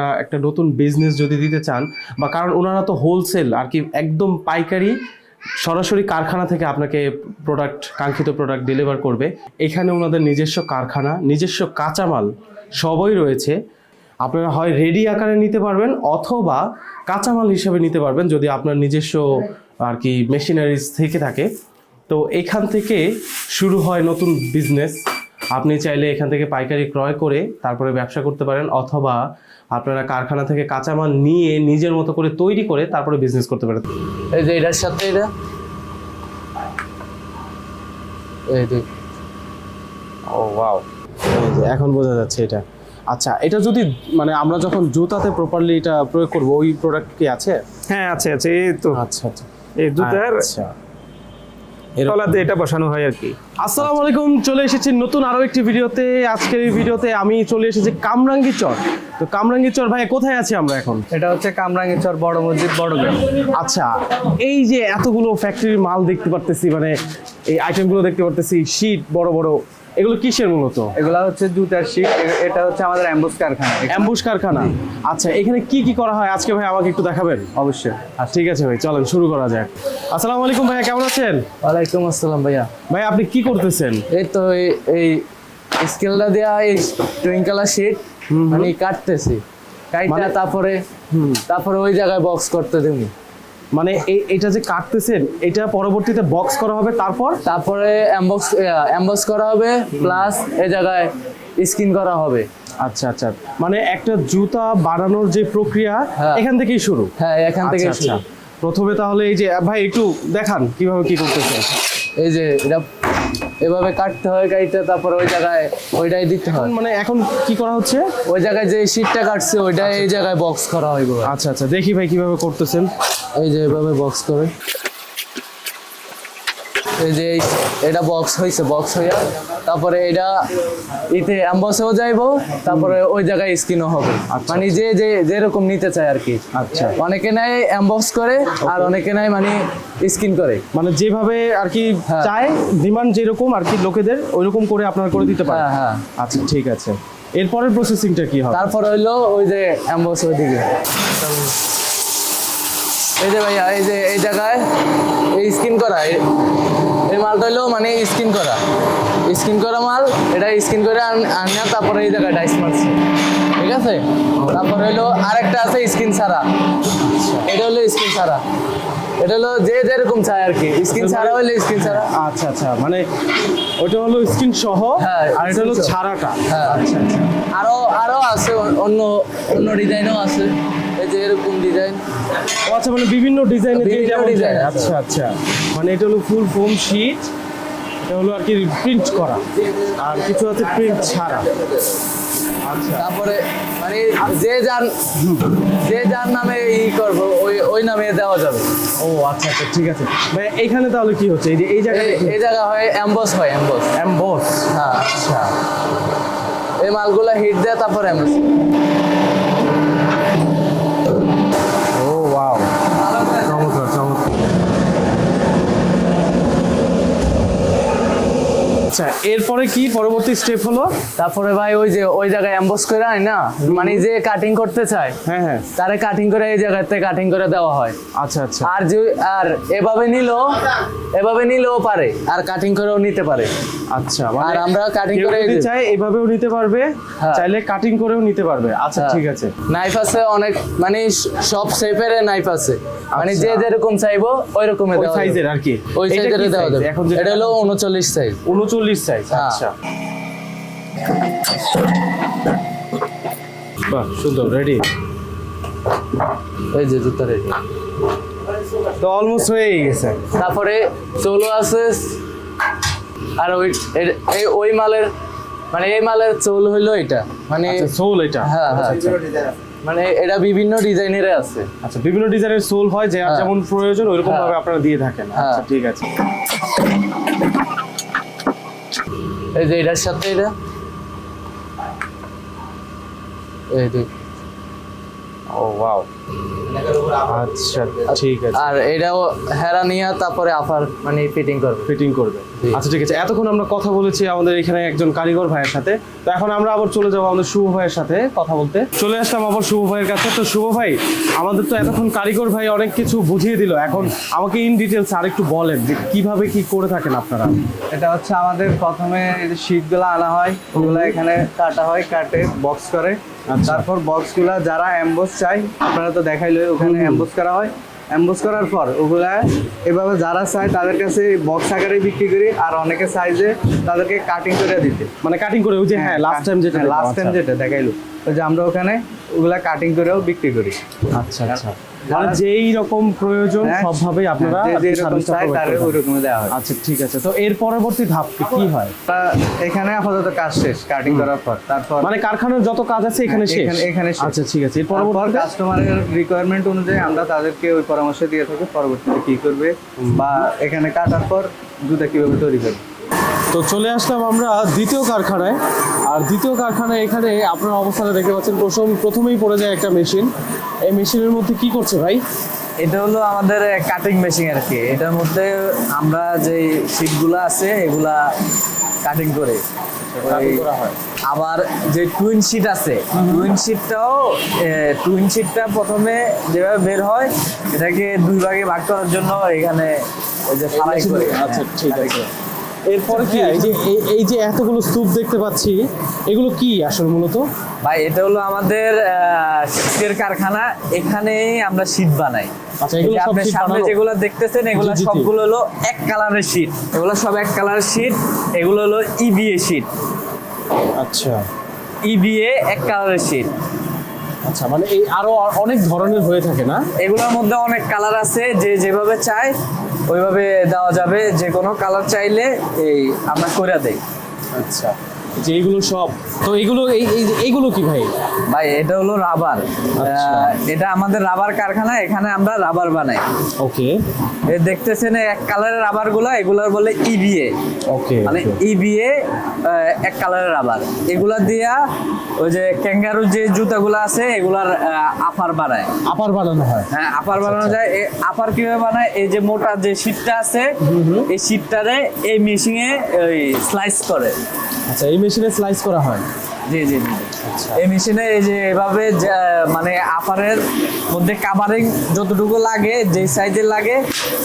আপনারা একটা নতুন বিজনেস যদি দিতে চান, বা কারণ ওনারা তো হোলসেল আর কি একদম পাইকারি সরাসরি কারখানা থেকে আপনাকে প্রোডাক্ট কাঙ্ক্ষিত প্রোডাক্ট ডেলিভার করবে। এখানে ওনাদের নিজস্ব কারখানা, নিজস্ব কাঁচামাল সবই রয়েছে। আপনারা হয় রেডি আকারে নিতে পারবেন অথবা কাঁচামাল হিসেবে নিতে পারবেন যদি আপনার নিজস্ব আর কি মেশিনারিজ থেকে থাকে। তো এখান থেকে শুরু হয় নতুন বিজনেস আপনি চাইলে এখান থেকে পাইকারি ক্রয় করে তারপরে ব্যবসা করতে পারেন অথবা আপনারা কারখানা থেকে কাঁচামাল নিয়ে নিজের মতো করে তৈরি করে তারপরে বিজনেস করতে পারেন। এই যে এটার সাথে এটা? এই দেখ ও ওয়াও এখন বোঝা যাচ্ছে এটা। আচ্ছা এটা যদি মানে আমরা যখন জুতাতে প্রপারলি এটা প্রয়োগ করব ওই প্রোডাক্ট কি আছে? হ্যাঁ আছে আছে এই তো। আচ্ছা আচ্ছা। এই জুতার আচ্ছা। তলাতে এটা বসানো হয় আর কি। আসসালামু আলাইকুম চলে এসেছি নতুন আরও একটি ভিডিওতে। আজকের এই ভিডিওতে আমি চলে এসেছি কামরাঙ্গি চর। তো কামরাঙ্গি চর ভাই কোথায় আছি আমরা এখন? এটা হচ্ছে কামরাঙ্গীচর বড় মসজিদ বড়গ্রাম আচ্ছা এই যে এতগুলো ফ্যাক্টরির মাল দেখতে পারতেছি মানে এই আইটেমগুলো দেখতে পারতেছি শীট বড় বড়। এগুলো কিসের মূলত? এগুলা হচ্ছে জুতার শিট এটা হচ্ছে আমাদের অ্যাম্বুস কারখানা। অ্যাম্বুশ কারখানা? আচ্ছা এখানে কি কি করা হয়? আজকে ভাই আমাকে একটু দেখাবেন? অবশ্যই আর ঠিক আছে ভাই চলেন শুরু করা যাক। আসসালামু আলাইকুম ভাইয়া কেমন আছেন? ওয়ালাইকুম আসসালাম ভাইয়া। ভাই আপনি কি করতেছেন? এই তো এই- এই স্কেলটা দেওয়া এই টুইঙ্কেলার শিট মানে কাটতেছি। কাইটা মানে- তারপরে তারপরে ওই জায়গায় বক্স করতে দেবো। মানে এই এটা যে কাটতেছেন এটা পরবর্তীতে বক্স করা হবে তারপর? তারপরে অ্যাম্বক্স এমবক্স করা হবে প্লাস এ জায়গায় স্কিন করা হবে। আচ্ছা আচ্ছা। মানে একটা জুতা বানানোর যে প্রক্রিয়া হ্যাঁ। এখান থেকেই শুরু? হ্যাঁ এখান থেকে আচ্ছা। আচ্ছা প্রথমে তাহলে এই যে ভাই একটু দেখান কীভাবে কি করতেছে এই যে এটা এভাবে কাটতে হয় কাইটা তারপর ওই জায়গায় ওইটাই দিতে হয়। মানে এখন কি করা হচ্ছে? ওই জায়গায় যে শীটটা কাটছে ওইটা এই জায়গায় বক্স করা হয় আচ্ছা আচ্ছা। দেখি ভাই কীভাবে করতেছেন। এই যে এভাবে বক্স করে। যে এটা বক্স হয়েছে বক্স হইয়া তারপরে এটা ইতে অ্যাম্বসেও যাইবো তারপরে ওই জায়গায় স্কিনও হবে। মানে যে যে যেরকম নিতে চায় আর কি আচ্ছা। অনেকে নেয় অ্যাম্বস করে আর অনেকে নেয় মানে স্কিন করে। মানে যেভাবে আর কি হ্যাঁ। চায় ডিমান্ড যেরকম আর কি লোকেদের ওইরকম করে আপনারা করে দিতে পারেন। হ্যাঁ হ্যাঁ। আচ্ছা ঠিক আছে। এরপরের প্রসেসিংটা কি হবে? তারপর হইল ওই যে অ্যাম্বস ওইদিকে। এই যে ভাইয়া এই যে এই জায়গায় এই স্কিন করা মালটা হইল মানে স্কিন করা। স্কিন করা মাল এটা স্কিন করে আন- তারপরে এই জায়গায় ডাইস মারছে। ঠিক আছে? তারপর হইল আরেকটা আছে স্কিন ছাড়া। এটা হলো স্কিন ছাড়া। এটা হলো যে যেরকম চায় আর কি। স্কিন ছাড়া হইলে স্কিন ছাড়া। আচ্ছা আচ্ছা মানে ওটা হলো স্ক্রিন সহ হ্যাঁ, আর এটা হলো ছাড়াটা। হ্যাঁ। আচ্ছা আচ্ছা। আরও আরও আছে অন্য অন্য ডিজাইনও আছে। এই যে এরকম ডিজাইন আচ্ছা মানে বিভিন্ন ডিজাইনের। আছে। আচ্ছা আচ্ছা। মানে এটা হলো ফুল ফোম শীট এটা হলো আর কি প্রিন্ট করা। আর কিছু আছে প্রিন্ট ছাড়া। আচ্ছা। তারপরে মানে যে যার যে যার নামে ই করব ওই ওই নামে দেওয়া যাবে। ও আচ্ছা আচ্ছা ঠিক আছে। ভাই এইখানে তাহলে কি হচ্ছে? এই যে এই জায়গায় এই- জায়গা হয় অ্যাম্বস হয় অ্যাম্বস এমবস হ্যাঁ। আচ্ছা। এই মালগুলো হিট দেয় তারপর অ্যাম্বস ও আচ্ছা এরপরে কি পরবর্তী স্টেপ হলো? তারপরে ভাই ওই যে ওই জায়গায় অ্যাম্বস করে আয় না? মানে যে কাটিং করতে চায় হ্যাঁ হ্যাঁ। তারে কাটিং করে এই জায়গাতে কাটিং করে দেওয়া হয়। আচ্ছা আচ্ছা। আর যে আর এভাবে নিলেও এভাবে নিলেও পারে আর কাটিং করেও নিতে পারে। আচ্ছা আর আমরা কাটিং করে যে- এভাবেও নিতে পারবে হ্যাঁ। চাইলে কাটিং করেও নিতে পারবে। আচ্ছা হ্যাঁ। ঠিক আছে। নাইফ আছে অনেক মানে সব শেপের নাইফ আছে। মানে আচ্ছা। যে যেরকম চাইব ওই রকমের। সাইজের আর কি। ওই সাইজের দেওয়া যাবে। এখন এটা হলো উনচল্লিশ সাইজ উনচল্লিশ সাইজ হ্যাঁ। আচ্ছা। বাহ সুন্দর রেডি এই যে জুতা রেডি তো অলমোস্ট হয়েই গেছে। তারপরে চলো আছে। আর ওই ওই মালের মানে এই মালের চোল হইল এটা। মানে আচ্ছা সোল এটা? হ্যাঁ হ্যাঁ আচ্ছা, মানে এটা বিভিন্ন ডিজাইনের আছে। আচ্ছা বিভিন্ন ডিজাইনের সোল হয় যে হ্যাঁ। যেমন প্রয়োজন ওইরকম হ্যাঁ। ভাবে আপনারা দিয়ে থাকেন। হ্যাঁ। আচ্ছা ঠিক আছে। এই যে এটার সাথে এটা? এই যে। ও ওয়াও। আচ্ছা ঠিক আছে। আর এটাও হেরা নিয়ে তারপরে আফার মানে ফিটিং করবে। ফিটিং করবে। আচ্ছা ঠিক আছে। এতক্ষণ আমরা কথা বলেছি আমাদের এখানে একজন কারিগর ভাইয়ের সাথে। তো এখন আমরা আবার চলে যাব আমাদের শুভ ভাইয়ের সাথে কথা বলতে। চলে আসলাম আবার শুভ ভাইয়ের কাছে। তো শুভ ভাই আমাদের তো এতক্ষণ কারিগর ভাই অনেক কিছু বুঝিয়ে দিল। এখন আমাকে ইন ডিটেলস আরেকটু বলেন যে কীভাবে কি করে থাকেন আপনারা? এটা হচ্ছে আমাদের প্রথমে শীটগুলো আনা হয় ওগুলো এখানে কাটা হয় কাটে বক্স করে। আচ্ছা। তারপর বক্সগুলো যারা অ্যাম্বোস চাই আপনারা তো দেখাইলো ওখানে অ্যাম্বোস করা হয়। অ্যাম্বোস করার পর ওগুলা এভাবে যারা চায় তাদের কাছে বক্স আকারে বিক্রি করি আর অনেকে সাইজে তাদেরকে কাটিং করে দিতে। মানে কাটিং করে ওই যে হ্যাঁ লাস্ট টাইম যেটা লাস্ট টাইম আচ্ছা। যেটা দেখাইলো। ওই যে আমরা ওখানে ওগুলা কাটিং করেও বিক্রি করি। আচ্ছা আচ্ছা। মানে যেই রকম প্রয়োজন হ্যাঁ, সবভাবে আপনারা যে চাই তার ওই দেওয়া হয়। আচ্ছা ঠিক আছে। তো এর পরবর্তী ধাপ কি হয়? এখানে আপাতত কাজ শেষ কাটিং করার পর। তারপর মানে কারখানার যত কাজ আছে এখানে শেষ? এখানে- এখানে আচ্ছা ঠিক আছে। এর পরবর্তী কাস্টমারের রিকোয়ারমেন্ট অনুযায়ী আমরা তাদেরকে ওই পরামর্শ দিয়ে থাকি পরবর্তীতে কি করবে বা এখানে কাটার পর জুতা কীভাবে তৈরি করবে। তো চলে আসলাম আমরা দ্বিতীয় কারখানায়। আর দ্বিতীয় কারখানায় এখানে আপনার অবস্থাটা দেখতে পাচ্ছেন প্রথম প্রথমেই পড়ে যায় একটা মেশিন। এই মেশিনের মধ্যে কি করছে ভাই? এটা হলো আমাদের কাটিং মেশিন আর কি। এটার মধ্যে আমরা যে শীটগুলো আছে এগুলা কাটিং করে। আবার যে টুইন শিট আছে টুইন শিটটাও টুইন শিটটা প্রথমে যেভাবে বের হয় এটাকে দুই ভাগে ভাগ করার জন্য এখানে ওই যে ফালাই করে। আচ্ছা হ্যাঁ, ঠিক আছে করে। এরপরে কি? এই যে এই- যে এতগুলো স্তূপ দেখতে পাচ্ছি এগুলো কি আসলে মূলত? ভাই এটা হলো আমাদের শীতের কারখানা। এখানেই আমরা শীট বানাই। আচ্ছা, আপনি সামনে? যেগুলো দেখতেছেন এগুলো। সবগুলো হলো এক কালারের শীট এগুলো সব এক কালারের শীট এগুলো হলো ইবিএ শীট আচ্ছা। ইবিএ এক কালারের শীট আচ্ছা মানে এই আরও অনেক ধরনের হয়ে থাকে না? এগুলোর মধ্যে অনেক কালার আছে যে যেভাবে চায়। ওইভাবে দেওয়া যাবে যে কোনো কালার চাইলে এই আমরা করে দেই। আচ্ছা। যে এইগুলো সব তো এইগুলো এই এই এইগুলো কি ভাই? ভাই এটা হলো রাবার। আচ্ছা। এটা আমাদের রাবার কারখানা এখানে আমরা রাবার বানাই। ওকে। দেখতেছেন এক কালারের রাবারগুলা এগুলার বলে ইবিএ। ওকে মানে ইবিএ এক কালারের রাবার। এগুলা দিয়া ওই যে ক্যাঙ্গারু যে জুতাগুলো আছে এগুলার আপার বানায়। আপার বানানো হয়? হ্যাঁ আপার বানানো যায়। এই আপার কীভাবে বানায়? এই যে মোটা যে শীটটা আছে এই শীটটারে এই মেশিনে ওই স্লাইস করে। আচ্ছা এই মেশিনে স্লাইস করা হয়। জি জি জি। আচ্ছা। এই মেশিনে এই যে এভাবে মানে আপারের মধ্যে কাভারিং যতটুকু লাগে যেই সাইজে লাগে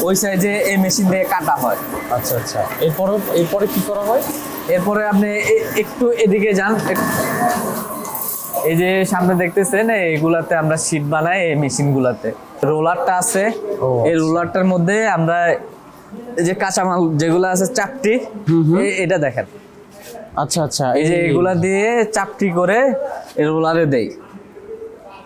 ওই সাইজে এই মেশিন দিয়ে কাটা হয়। আচ্ছা আচ্ছা। এরপরে এরপরে কি করা হয়? এরপরে আপনি একটু এদিকে যান। এই যে সামনে দেখতেছেন এইগুলাতে আমরা শীট বানাই এই মেশিন গুলাতে রোলারটা আছে। এই রোলারটার মধ্যে আমরা এই যে কাঁচামাল যেগুলো আছে চাপটি এ- এটা দেখেন। আচ্ছা আচ্ছা এই যে এগুলা দিয়ে চাপটি করে এই রোলারে দেই।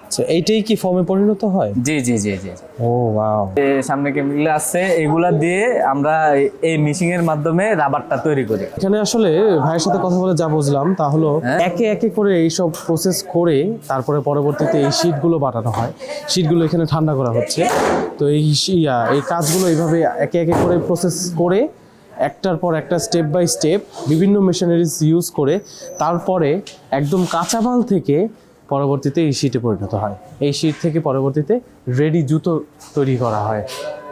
আচ্ছা এইটাই কি ফর্মে পরিণত হয়? জি জি জি জি ও ওয়াও সামনে কেমিক্যাল আছে এগুলা দিয়ে আমরা এই- এই মিশিং এর মাধ্যমে রাবারটা তৈরি করি। এখানে আসলে ভাইয়ের সাথে কথা বলে যা বুঝলাম তা হলো হ্যাঁ। একে একে করে এইসব প্রসেস করে তারপরে পরবর্তীতে এই শীটগুলো বানানো হয়। শীটগুলো এখানে ঠান্ডা করা হচ্ছে। তো এই এই কাজগুলো এইভাবে একে একে করে প্রসেস করে একটার পর একটা স্টেপ বাই স্টেপ বিভিন্ন মেশিনারিজ ইউজ করে তারপরে একদম কাঁচামাল থেকে পরবর্তীতে এই শীটে পরিণত হয়। এই শীট থেকে পরবর্তীতে রেডি জুতো তৈরি করা হয়।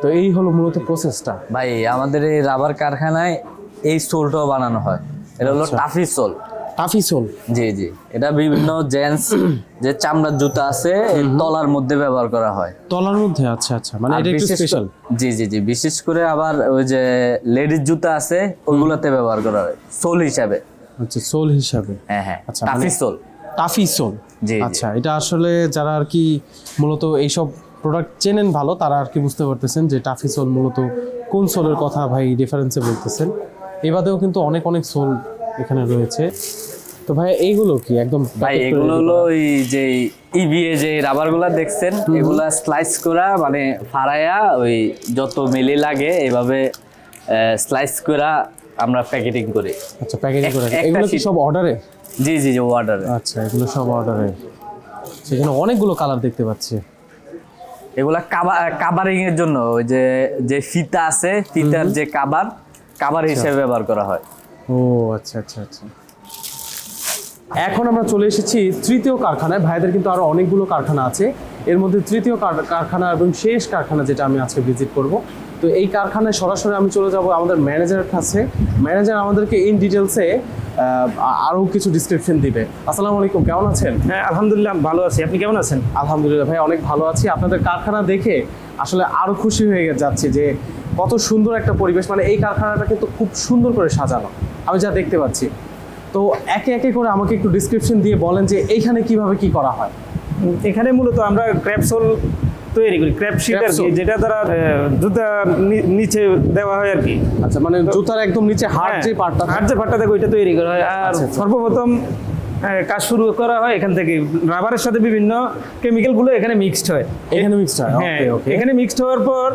তো এই হলো মূলত প্রসেসটা ভাই আমাদের এই রাবার কারখানায় এই সোলটাও বানানো হয়। এটা হলো আচ্ছা। টাফি সোল টাফিসোল জি জি। এটা বিভিন্ন জেন্টস যে চামড়ার জুতা আছে তলার মধ্যে ব্যবহার করা হয়। তলার মধ্যে? আচ্ছা আচ্ছা। মানে এটা একটু স্পেশাল জি জি জি। বিশেষ করে আবার ওই যে লেডিস জুতা আছে ওইগুলোতে ব্যবহার করা হয়। সোল হিসাবে। আচ্ছা সোল হিসাবে? হ্যাঁ হ্যাঁ। আচ্ছা, টাফি মানে- সোল। টাফি সোল জি। আচ্ছা এটা আসলে যারা আর কি মূলত এইসব প্রোডাক্ট চেনেন ভালো তারা আর কি বুঝতে পারতেছেন যে টাফি সোল মূলত কোন সোলের কথা ভাই রেফারেন্সে বলতেছেন। এ বাদেও কিন্তু অনেক অনেক সোল এখানে রয়েছে। তো ভাই এইগুলো কি? একদম ভাই এগুলো হলো ওই যে ইবিএ যে রাবারগুলা দেখছেন এগুলা স্লাইস করা মানে ফাড়াইয়া ওই যত মিলি লাগে এভাবে স্লাইস করা আমরা প্যাকেটিং করি। আচ্ছা প্যাকেটিং করে। এগুলো কি সব অর্ডারে জি জি জি ওয়াটার আচ্ছা এগুলো সব অর্ডারে সেখানে অনেকগুলো কালার দেখতে পাচ্ছি। এগুলা কাভারিং এর জন্য ওই যে যে ফিতা আছে ফিতার যে কাবার কাবার হিসেবে ব্যবহার করা হয়। ও আচ্ছা আচ্ছা আচ্ছা। এখন আমরা চলে এসেছি তৃতীয় কারখানায়। ভাইদের কিন্তু আরও অনেকগুলো কারখানা আছে। এর মধ্যে তৃতীয় কার- কারখানা এবং শেষ কারখানা যেটা আমি আজকে ভিজিট করব। তো এই কারখানায় সরাসরি আমি চলে যাব আমাদের ম্যানেজারের কাছে। ম্যানেজার আমাদেরকে ইন ডিটেলসে আরও কিছু ডিসক্রিপশন দিবে। আসসালামু আলাইকুম কেমন আছেন? হ্যাঁ আলহামদুলিল্লাহ ভালো আছি। আপনি কেমন আছেন? আলহামদুলিল্লাহ ভাই অনেক ভালো আছি। আপনাদের কারখানা দেখে আসলে আরও খুশি হয়ে যাচ্ছি যে কত সুন্দর একটা পরিবেশ। মানে এই কারখানাটা কিন্তু খুব সুন্দর করে সাজানো। আমি যা দেখতে পাচ্ছি। তো একে একে করে আমাকে একটু ডিসক্রিপশন দিয়ে বলেন যে এইখানে কীভাবে কি করা হয়। এখানে মূলত আমরা ক্র্যাপসোল তৈরি করি। ক্র্যাপ শিট আর কি যেটা দ্বারা জুতা নিচে দেওয়া হয় আর কি। আচ্ছা মানে জুতার একদম নিচে হাড় যে পাটটা হাড় যে পাটটা দেখো এটা তৈরি করা হয়। আর আচ্ছা, আচ্ছা। সর্বপ্রথম কাজ শুরু করা হয় এখান থেকে। রাবারের সাথে বিভিন্ন কেমিক্যালগুলো এখানে মিক্সড হয়। এখানে মিক্সড হয়? হ্যাঁ ওকে ওকে এখানে মিক্সড হওয়ার পর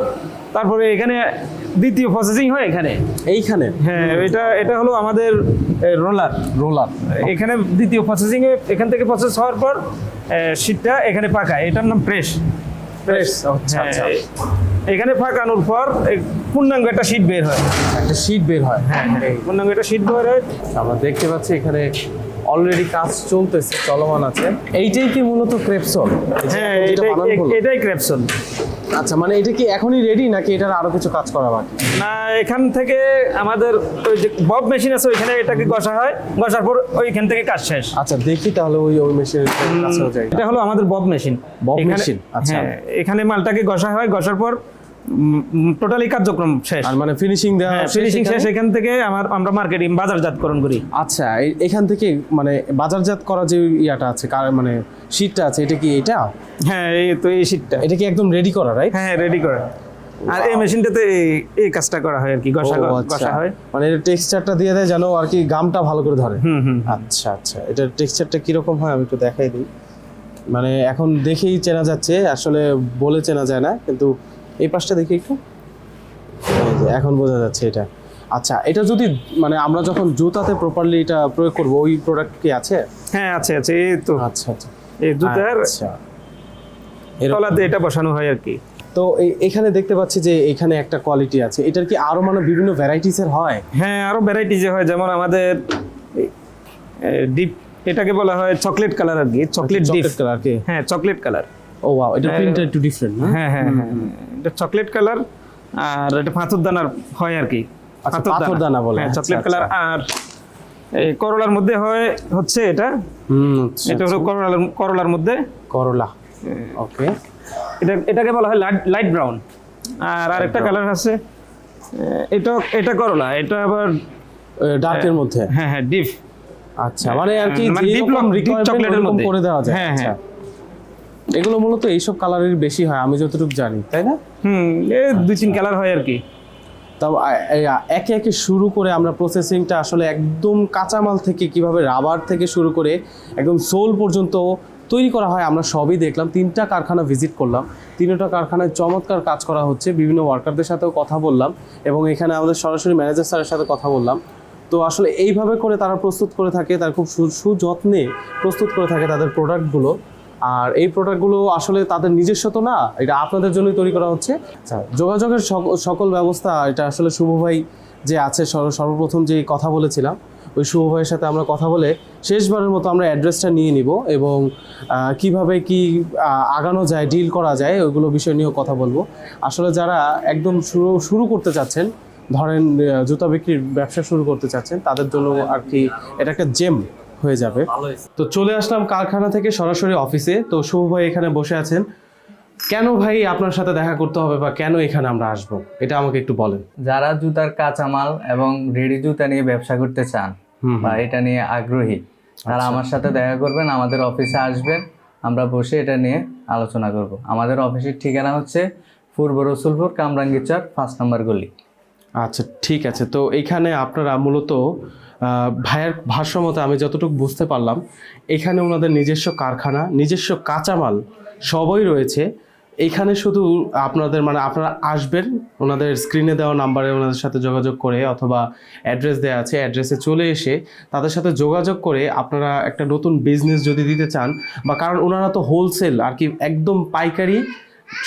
তারপরে এখানে দ্বিতীয় প্রসেসিং হয় এখানে। এইখানে? হ্যাঁ এটা এটা হলো আমাদের রোলার রোলার এখানে দ্বিতীয় প্রসেসিং এ এখান থেকে প্রসেস হওয়ার পর শীটটা এখানে পাকায় এটার নাম প্রেস প্রেস আচ্ছা আচ্ছা। এখানে পাকানোর পর পূর্ণাঙ্গ একটা শীট বের হয়। একটা শীট বের হয়। হ্যাঁ হ্যাঁ পূর্ণাঙ্গ একটা শীট বের হয়। আমরা দেখতে পাচ্ছি এখানে অলরেডি কাজ চলতেছে চলমান আছে। এইটাই কি মূলত ক্রেপসল হ্যাঁ এটাই ক্র্যাপসন আচ্ছা মানে এটা কি এখনই রেডি নাকি এটার আরও কিছু কাজ করা বাকি? না এখান থেকে আমাদের ওই যে বব মেশিন আছে ওইখানে এটাকে ঘষা হয়। ঘষার পর ওইখান থেকে কাজ শেষ। আচ্ছা দেখি তাহলে ওই ওই মেশিনের কাছেও যাই এটা হলো আমাদের বব মেশিন বব মেশিন, আচ্ছা। হ্যাঁ এখানে মালটাকে ঘষা হয় ঘষার পর টোটালি কার্যক্রম শেষ। আর মানে ফিনিশিং দেওয়া হ্যাঁ ফিনিশিং শেষ এখান থেকে আমার আমরা মার্কেটিং বাজারজাতকরণ করি। আচ্ছা এখান থেকে মানে বাজারজাত করা যে ইয়াটা আছে কার মানে শীটটা আছে এটা কি এটা? হ্যাঁ এই তো এই শীটটা এটা কি একদম রেডি করা রাইট হ্যাঁ রেডি করা। আর এই মেশিনটাতে এই- কাজটা করা হয় আর কি ঘষা ঘষা হয়। মানে এটা টেক্সচারটা দিয়ে দেয় যেন আর কি গামটা ভালো করে ধরে। হুম হুম আচ্ছা আচ্ছা। এটার টেক্সচারটা কীরকম হয় আমি একটু দেখাই দিই। মানে এখন দেখেই চেনা যাচ্ছে আসলে বলে চেনা যায় না কিন্তু এই পাশটা দেখি একটু। এখন বোঝা যাচ্ছে এটা। আচ্ছা এটা যদি মানে আমরা যখন জুতাতে প্রপারলি এটা প্রয়োগ করব ওই প্রোডাক্ট কি আছে? হ্যাঁ আছে আছে এই তো। আচ্ছা আচ্ছা। এই জুতার আচ্ছা। তলাতে এটা বসানো হয় আর কি। তো এখানে দেখতে পাচ্ছি যে এখানে একটা কোয়ালিটি আছে। এটার কি আরও মানে বিভিন্ন ভ্যারাইটিসের হয়? হ্যাঁ আরও ভ্যারাইটি যে হয়। যেমন আমাদের ডিপ এটাকে বলা হয় চকলেট কালার আর কি। চকলেট ডিপ চকলেট কালার কি? হ্যাঁ চকলেট কালার ও ওয়াও এটা প্রিন্টটা একটু ডিফারেন্ট হ্যাঁ হ্যাঁ হ্যাঁ এটা চকলেট কালার আর এটা পাথর দানার হয় আর কি। আচ্ছা, পাথর দানা বলে, হ্যাঁ আচ্ছা, চকলেট আচ্ছা। কালার আর এই করলার মধ্যে হয় হচ্ছে এটা। আচ্ছা, এটা হলো করলার করলার মধ্যে। করলা ওকে এটা এটাকে বলা হয় লাইট ব্রাউন আর আরেকটা কালার আছে। এটা এটা করলা এটা আবার ডার্কের মধ্যে? হ্যাঁ হ্যাঁ ডিপ আচ্ছা মানে আর কি মানে deep requirement চকলেটের মধ্যে। করে দেওয়া যায়। হ্যাঁ, আচ্ছা। হ্যাঁ। এগুলো মূলত এইসব কালারের বেশি হয় আমি যতটুকু জানি তাই না? হুম এই দুই তিন কালার হয় আর কি। তাও একে একে শুরু করে আমরা প্রসেসিংটা আসলে একদম কাঁচামাল থেকে কীভাবে রাবার থেকে শুরু করে একদম সোল পর্যন্ত তৈরি করা হয় আমরা সবই দেখলাম। তিনটা কারখানা ভিজিট করলাম। তিনটা কারখানায় চমৎকার কাজ করা হচ্ছে। বিভিন্ন ওয়ার্কারদের সাথেও কথা বললাম এবং এখানে আমাদের সরাসরি ম্যানেজার স্যারের সাথে কথা বললাম। তো আসলে এইভাবে করে তারা প্রস্তুত করে থাকে তার খুব সুযত্নে প্রস্তুত করে থাকে তাদের প্রোডাক্টগুলো আর এই প্রোডাক্টগুলো আসলে তাদের নিজস্ব তো না, এটা আপনাদের জন্যই তৈরি করা হচ্ছে। আচ্ছা যোগাযোগের সক- সকল ব্যবস্থা, এটা আসলে শুভ ভাই যে আছে সর্বপ্রথম যে কথা বলেছিলাম, ওই শুভ ভাইয়ের সাথে আমরা কথা বলে শেষবারের মতো আমরা অ্যাড্রেসটা নিয়ে নিব এবং কীভাবে কি আগানো যায় ডিল করা যায়, ওইগুলো বিষয় নিয়েও কথা বলব। আসলে যারা একদম শুরু শুরু করতে চাচ্ছেন, ধরেন জুতা বিক্রির ব্যবসা শুরু করতে চাচ্ছেন, তাদের জন্য আর কি, এটা একটা জেম হয়ে যাবে। তো চলে আসলাম কারখানা থেকে সরাসরি অফিসে। তো শুভ ভাই এখানে বসে আছেন। কেন ভাই আপনার সাথে দেখা করতে হবে বা কেন এখানে আমরা আসব? এটা আমাকে একটু বলেন। যারা জুতার কাঁচামাল এবং রেডি জুতা নিয়ে ব্যবসা করতে চান বা এটা নিয়ে আগ্রহী তারা আমার সাথে দেখা করবেন আমাদের অফিসে আসবেন আমরা বসে এটা নিয়ে আলোচনা করব। আমাদের অফিসের ঠিকানা হচ্ছে পূর্ব রসুলপুর কামরাঙ্গিচর পাঁচ নম্বর গলি। আচ্ছা ঠিক আছে। তো এখানে আপনারা মূলত ভাইয়ের ভাষ্য মতে আমি যতটুকু বুঝতে পারলাম, এখানে ওনাদের নিজস্ব কারখানা, নিজস্ব কাঁচামাল সবই রয়েছে। এইখানে শুধু আপনাদের মানে আপনারা আসবেন, ওনাদের স্ক্রিনে দেওয়া নাম্বারে ওনাদের সাথে যোগাযোগ করে অথবা অ্যাড্রেস দেওয়া আছে অ্যাড্রেসে চলে এসে তাদের সাথে যোগাযোগ করে আপনারা একটা নতুন বিজনেস যদি দিতে চান বা কারণ ওনারা তো হোলসেল আর কি একদম পাইকারি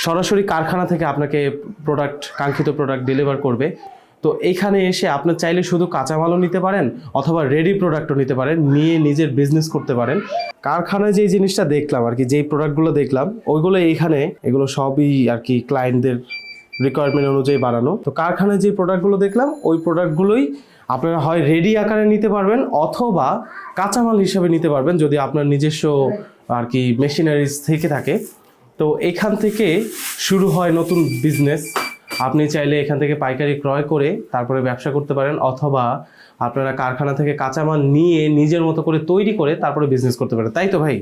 সরাসরি কারখানা থেকে আপনাকে প্রোডাক্ট কাঙ্ক্ষিত প্রোডাক্ট ডেলিভার করবে। তো এইখানে এসে আপনার চাইলে শুধু কাঁচামালও নিতে পারেন অথবা রেডি প্রোডাক্টও নিতে পারেন, নিয়ে নিজের বিজনেস করতে পারেন। কারখানায় যেই জিনিসটা দেখলাম আর কি, যেই প্রোডাক্টগুলো দেখলাম, ওইগুলো এইখানে, এগুলো সবই আর কি ক্লায়েন্টদের রিকোয়ারমেন্ট অনুযায়ী বানানো। তো কারখানায় যে প্রোডাক্টগুলো দেখলাম, ওই প্রোডাক্টগুলোই আপনারা হয় রেডি আকারে নিতে পারবেন অথবা কাঁচামাল হিসেবে নিতে পারবেন যদি আপনার নিজস্ব আর কি মেশিনারিজ থেকে থাকে। তো এখান থেকে শুরু হয় নতুন বিজনেস আপনি চাইলে এখান থেকে পাইকারি ক্রয় করে তারপরে ব্যবসা করতে পারেন অথবা আপনারা কারখানা থেকে কাঁচামাল নিয়ে নিজের মতো করে তৈরি করে তারপরে বিজনেস করতে পারেন। তাই তো ভাই?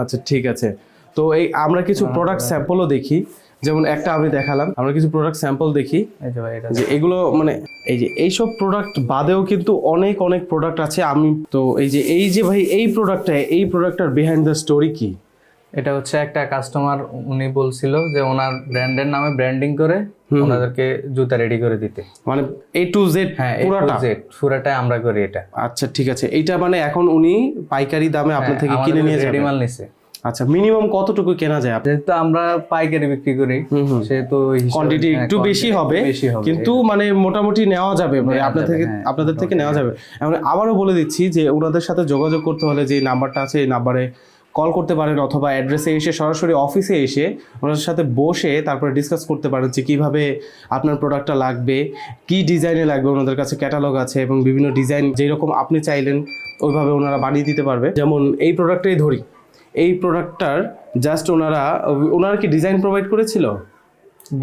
আচ্ছা ঠিক আছে। তো এই আমরা কিছু প্রোডাক্ট স্যাম্পলও দেখি। যেমন একটা আমি দেখালাম আমরা কিছু প্রোডাক্ট স্যাম্পল দেখি। ভাই এটা যে এগুলো মানে এই যে এইসব প্রোডাক্ট বাদেও কিন্তু অনেক অনেক প্রোডাক্ট আছে। আমি তো এই যে এই যে ভাই এই প্রোডাক্টটা এই প্রোডাক্টটার বিহাইন্ড দ্য স্টোরি কি? এটা হচ্ছে একটা কাস্টমার উনি বলছিল যে ওনার ব্র্যান্ডের নামে ব্র্যান্ডিং করে ওনাদেরকে জুতা রেডি করে দিতে। মানে এ টু জেড হ্যাঁ পুরাটা? জেড পুরাটাই আমরা করি এটা। আচ্ছা ঠিক আছে। এইটা মানে এখন উনি পাইকারি দামে আপনার থেকে কিনে নিয়ে রেডি মাল নিছে। আচ্ছা মিনিমাম কতটুকু কেনা যায় যেহেতু আমরা পাইকারি বিক্রি করি সেহেতু কোয়ান্টিটি হ্যাঁ, একটু বেশি হবে কিন্তু মানে মোটামুটি নেওয়া যাবে। মানে নেওয়া আপনার থেকে হ্যাঁ, আপনাদের থেকে নেওয়া যাবে। এখন আবারও বলে দিচ্ছি যে ওনাদের সাথে যোগাযোগ করতে হলে যে নাম্বারটা আছে এই নাম্বারে কল করতে পারেন অথবা অ্যাড্রেসে এসে সরাসরি অফিসে এসে ওনাদের সাথে বসে তারপরে ডিসকাস করতে পারেন যে কীভাবে আপনার প্রোডাক্টটা লাগবে কি ডিজাইনে লাগবে ওনাদের কাছে ক্যাটালগ আছে এবং বিভিন্ন ডিজাইন যেই রকম আপনি চাইলেন ওইভাবে ওনারা বানিয়ে দিতে পারবে। যেমন এই প্রোডাক্টটাই ধরি। এই প্রোডাক্টটার জাস্ট ওনারা ওনারা কি ডিজাইন প্রোভাইড করেছিল?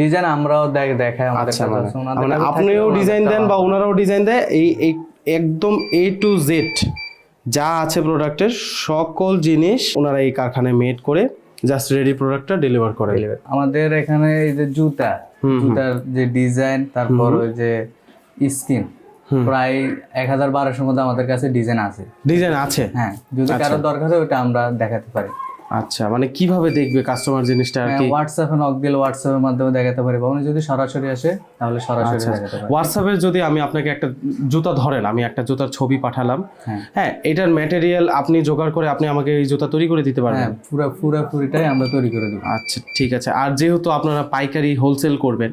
ডিজাইন আমরাও দেখ দেখাই আমাদের আচ্ছা মানে মানে আপনিও ডিজাইন দেন বা ওনারাও ডিজাইন দেয় এই একদম এ টু জেড যা আছে প্রোডাক্টের সকল জিনিস ওনারা এই কারখানায় মেড করে জাস্ট রেডি প্রোডাক্টটা ডেলিভার করে। আমাদের এখানে এই যে জুতা জুতার যে ডিজাইন তারপর ওই যে স্কিন প্রায় এক হাজার বারোশোর মধ্যে আমাদের কাছে ডিজাইন আছে। ডিজাইন আছে। হ্যাঁ যদি কারও দরকার হয় ওটা আমরা দেখাতে পারি। আচ্ছা মানে কীভাবে দেখবে কাস্টমার জিনিসটা আর কি? হোয়াটসঅ্যাপে নক দিলে হোয়াটসঅ্যাপের মাধ্যমে দেখাতে পারে। বা উনি যদি সরাসরি আসে তাহলে সরাসরি আচ্ছা। দেখাতে পারি। হোয়াটসঅ্যাপে যদি আমি আপনাকে একটা জুতা ধরেন আমি একটা জুতার ছবি পাঠালাম হ্যাঁ। হ্যাঁ এটার ম্যাটেরিয়াল আপনি জোগাড় করে আপনি আমাকে এই জুতা তৈরি করে দিতে পারবেন? হ্যাঁ পুরো পুরো পুরিটাই আমরা তৈরি করে দিব। আচ্ছা ঠিক আছে। আর যেহেতু আপনারা পাইকারি হোলসেল করবেন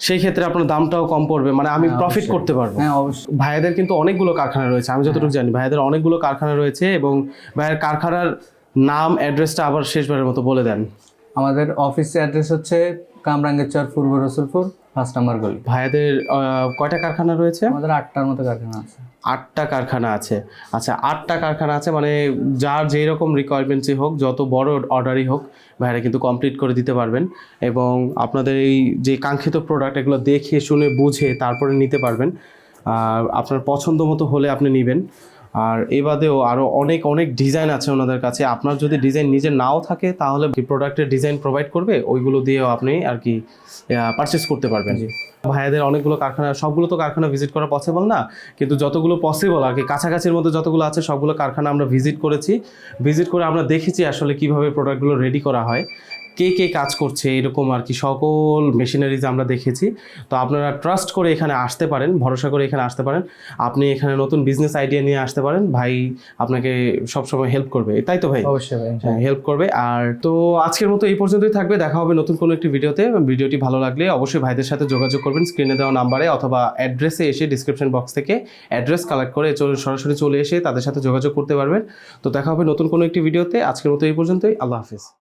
সেই ক্ষেত্রে আপনার দামটাও কম পড়বে মানে আমি প্রফিট করতে পারব। হ্যাঁ অবশ্যই। ভাইয়াদের কিন্তু অনেকগুলো কারখানা রয়েছে আমি যতটুকু জানি ভাইয়াদের অনেকগুলো কারখানা রয়েছে এবং ভাইয়ের কারখানার নাম অ্যাড্রেসটা আবার শেষবারের মতো বলে দেন। আমাদের অফিস অ্যাড্রেস হচ্ছে কামরাঙ্গের চর পূর্ব রসুলপুর ফার্স্ট নাম্বার গলি। ভাইয়াদের কয়টা কারখানা রয়েছে? আমাদের আটটার মতো কারখানা আছে। আটটা কারখানা আছে। আচ্ছা আটটা কারখানা আছে মানে যার যেই রকম রিকোয়ারমেন্টসই হোক যত বড় অর্ডারই হোক ভাইরা কিন্তু কমপ্লিট করে দিতে পারবেন। এবং আপনাদের এই যে কাঙ্ক্ষিত প্রোডাক্ট এগুলো দেখে শুনে বুঝে তারপরে নিতে পারবেন। আপনার পছন্দ মতো হলে আপনি নেবেন। আর এ বাদেও আরও অনেক অনেক ডিজাইন আছে ওনাদের কাছে। আপনার যদি ডিজাইন নিজের নাও থাকে তাহলে কি প্রোডাক্টের ডিজাইন প্রোভাইড করবে? ওইগুলো দিয়েও আপনি আর কি পারচেস করতে পারবেন। ভাইয়াদের অনেকগুলো কারখানা সবগুলো তো কারখানা ভিজিট করা পসিবল না? কিন্তু যতগুলো পসিবল আর কি কাছাকাছির মধ্যে যতগুলো আছে সবগুলো কারখানা আমরা ভিজিট করেছি। ভিজিট করে আমরা দেখেছি আসলে কীভাবে প্রোডাক্টগুলো রেডি করা হয়। কে কে কাজ করছে এরকম আর কি সকল মেশিনারিজ আমরা দেখেছি। তো আপনারা ট্রাস্ট করে এখানে আসতে পারেন ভরসা করে এখানে আসতে পারেন। আপনি এখানে নতুন বিজনেস আইডিয়া নিয়ে আসতে পারেন ভাই আপনাকে সবসময় হেল্প করবে। তাই তো ভাই? অবশ্যই ভাই হ্যাঁ হেল্প করবে। আর তো আজকের মতো এই পর্যন্তই থাকবে। দেখা হবে নতুন কোনো একটি ভিডিওতে ভিডিওটি ভালো লাগলে অবশ্যই ভাইদের সাথে যোগাযোগ করবেন স্ক্রিনে দেওয়া নাম্বারে অথবা অ্যাড্রেসে এসে ডিসক্রিপশন বক্স থেকে অ্যাড্রেস কালেক্ট করে চলে- সরাসরি চলে এসে তাদের সাথে যোগাযোগ করতে পারবেন। তো দেখা হবে নতুন কোনো একটি ভিডিওতে আজকের মতো এই পর্যন্তই। আল্লাহ হাফিজ।